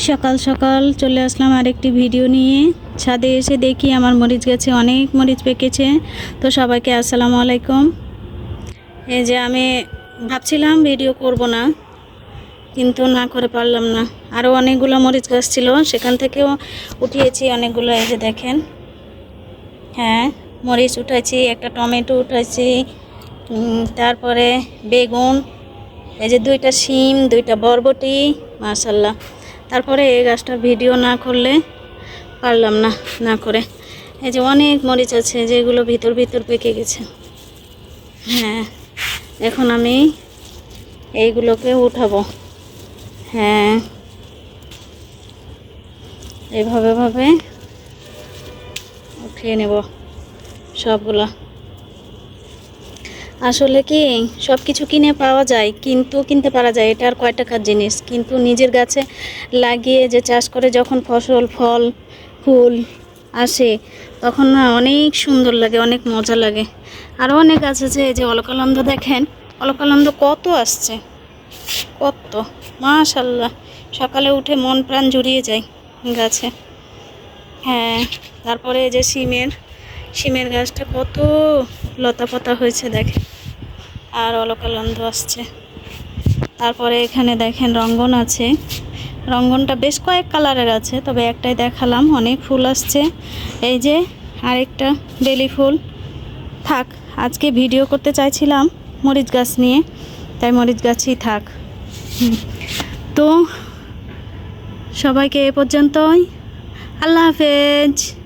সকাল সকাল চলে আসলাম আরেকটি ভিডিও নিয়ে। ছাদে এসে দেখি আমার মরিচ গাছে অনেক মরিচ পেকেছে। তো সবাইকে আসসালামু আলাইকুম। এই যে আমি ভাবছিলাম ভিডিও করব না, কিন্তু না করে পারলাম না। আরও অনেকগুলো মরিচ গাছ ছিল, সেখান থেকেও উঠিয়েছি অনেকগুলো যে দেখেন। হ্যাঁ মরিচ উঠাইছি, একটা টমেটো উঠাইছি তারপরে বেগুন, এই যে দুইটা শিম, দুইটা বরবটি, মাশাল্লাহ। তারপরে এই গাছটা ভিডিও না করলে পারলাম না না করে। এই যে অনেক মরিচ আছে যেগুলো ভিতর ভিতর পেকে গেছে। হ্যাঁ এখন আমি এইগুলোকে উঠাবো। হ্যাঁ এইভাবে ভাবে উঠিয়ে নেব সবগুলো। আসলে কি সব কিছু কিনে পাওয়া যায়, কিন্তু কিনতে পারা যায়, এটা আর কয় টাকার জিনিস? কিন্তু নিজের গাছে লাগিয়ে যে চাষ করে যখন ফসল, ফল, ফুল আসে, তখন অনেক সুন্দর লাগে, অনেক মজা লাগে। আরও অনেক আছে এই যে অলকানন্দ দেখেন, অলকানন্দ কত আসছে, কত, মাশাল্লাহ। সকালে উঠে মন প্রাণ জুড়িয়ে যায় গাছে। হ্যাঁ তারপরে এই যে সিমের সিমের গাছটা কত লতা পাতা হয়েছে, দেখেন। আর অলকানন্দ আসছে। তারপরে এখানে দেখেন রঙ্গন আছে। রঙ্গনটা বেশ কয়েক কালারের আছে, তবে একটাই দেখালাম, অনেক ফুল আসছে। এই যে আরেকটা বেলি ফুল। থাক, আজকে ভিডিও করতে চাইছিলাম মরিচ গাছ নিয়ে, তাই মরিচ গাছই থাক। তো সবাইকে এ পর্যন্তই। আল্লাহ হাফেজ।